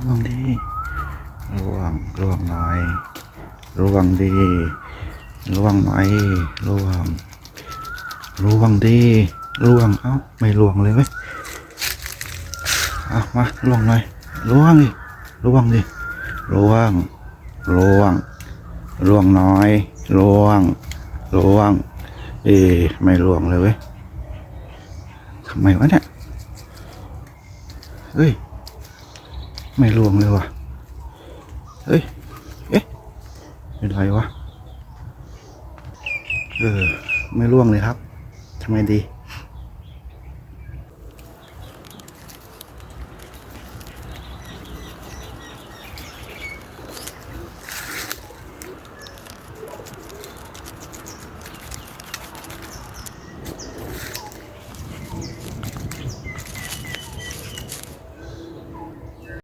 ระวังดีระวังระวังหน่อยระวังดีระวังหน่อยระวังระวังดีระวังเอ้าไม่ระวังเลยเว้ยเอามาระวังหน่อยระวังดิระวังดิระวังระวังระวังน่อยระวังระวังเอ๊ไม่ระวังเลยเว้ยทำไมวะเนี่ยเฮ้ย ไม่ล่วงเลยวะเฮ้ย เอ๊ะเป็นไรวะ เออ ไม่ล่วงเลยครับ ทำไมดี